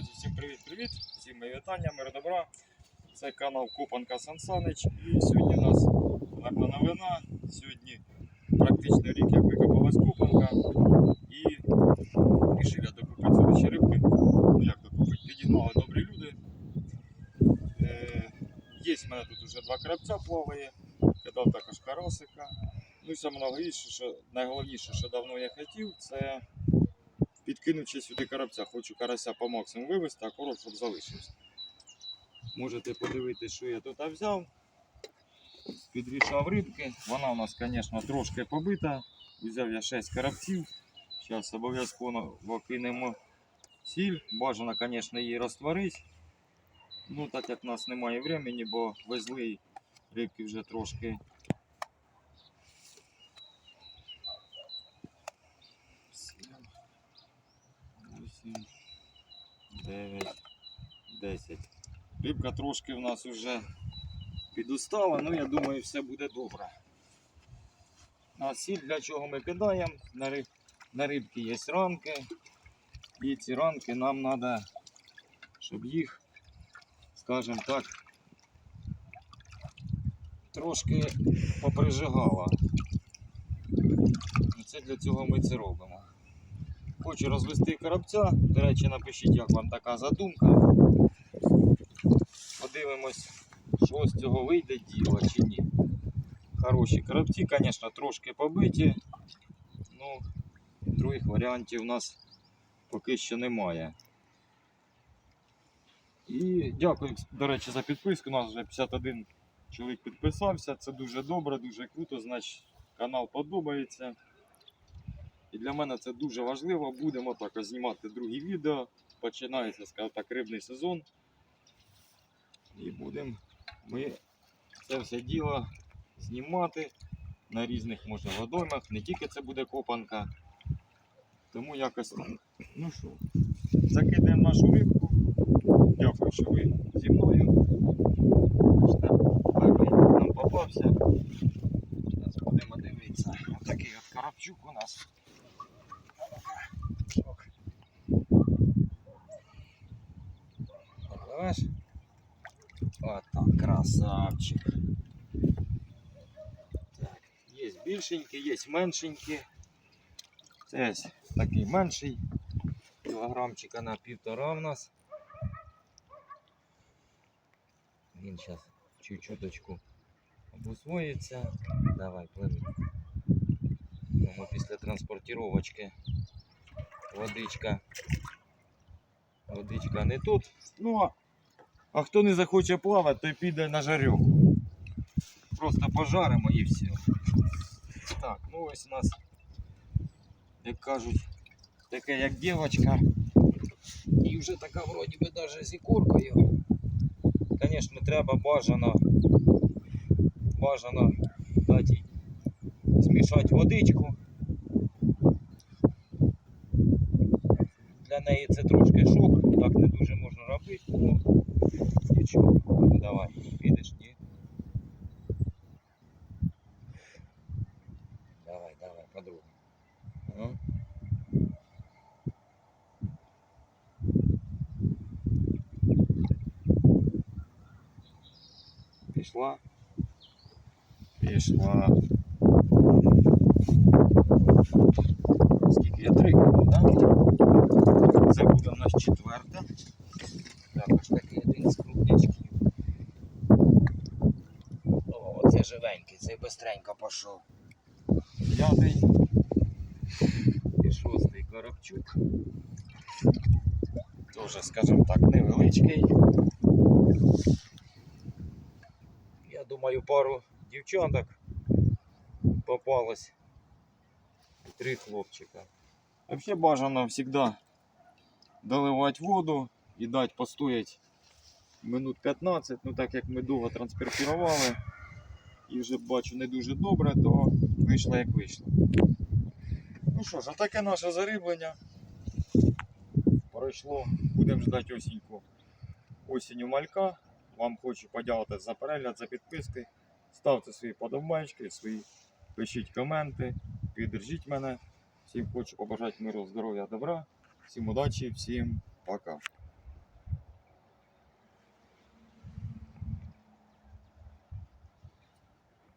Друзі, всім привіт-привіт! Всім мої вітання, мир добра. Це канал Копанка Сансанич. І сьогодні у нас гарна новина. Сьогодні практично рік, як викопалась копанка. І вирішив я докупити ще рибки. Ну як докупити? Підігнали добрі люди. Е, є в мене тут вже два крабця плаває, кидав також карасика. Ну і саме найголовніше, що, найголовніше, що давно я хотів, це підкинувши сюди карабця. Хочу карася по максимуму вивезти, а короб щоб залишився. Можете подивитися, що я тут взяв. Підрішав рибки. Вона у нас, звісно, трошки побита. Взяв я 6 карабців. Зараз обов'язково кинемо сіль. Бажано, звісно, її розтворити. Ну, так як в нас немає времени, бо везли рибки вже трошки. 8, 9, 10. Рибка трошки в нас вже підустала, але я думаю, все буде добре. А сіль для чого ми кидаємо? На риб... на рибки є ранки. І ці ранки нам треба, щоб їх, скажімо так, трошки поприжигало. Це для цього ми це робимо. Хочу розвести коробця. До речі, напишіть, як вам така задумка. Подивимось, що з цього вийде діло чи ні. Хороші коробці, звісно, трошки побиті. Ну, других варіантів у нас поки що немає. І дякую, до речі, за підписку. У нас вже 51 чоловік підписався. Це дуже добре, дуже круто. Значить, канал подобається. І для мене це дуже важливо. Будемо також знімати другі відео. Починається, скажімо так, рибний сезон. І будемо ми це все діло знімати на різних може водоймах. Не тільки це буде копанка. Тому якось. Ну що, закидаємо нашу рибку. Дякую, що ви зі мною. Перший нам попався. Зараз будемо дивитися. Отакий от карапчук у нас. Попливеш? От так, красавчик. Так, є більшенькі, є меншенькі. Це такий менший. Кілограмчика на півтора в нас. Він зараз чуть-чуточку обусвоїться. Давай. Тому після транспортировочки водичка. Водичка не тут. Ну, а- а хто не захоче плавати, той піде на жарю. Просто пожаримо і все. Так, ну ось у нас, як кажуть, таке як дівчинка. І вже така вроді би навіть з ікоркою. Звісно, треба бажано, бажано дати їй змішати водичку. Для неї це трошки шок, так не дуже можна робити, ну нічого. Ну давай, підеш, ні. Давай, давай, подруга. Ну. Пішла. Пішла. Скільки я три кину, так? Це буде у нас четверта. Також такий один з крупнячків. О, оце живенький, цей бистренько пішов. П'ятий. І шостий коробчук. Тоже, скажімо так, невеличкий. Я думаю, пару дівчаток попалось. Три хлопчика. Вообще бажано завжди доливати воду і дати постоять минут 15, ну так як ми довго транспортували і вже бачу не дуже добре, то вийшло як вийшло. Ну що ж, таке наше зариблення. Пройшло, будемо ждати осіньку. Осінню малька. Вам хочу подякувати за перегляд, за підписки. Ставте свої подобайки, свої пишіть коменти, піддержіть мене. Всім хочу побажати миру, здоров'я, добра. Всім удачі, всім пока.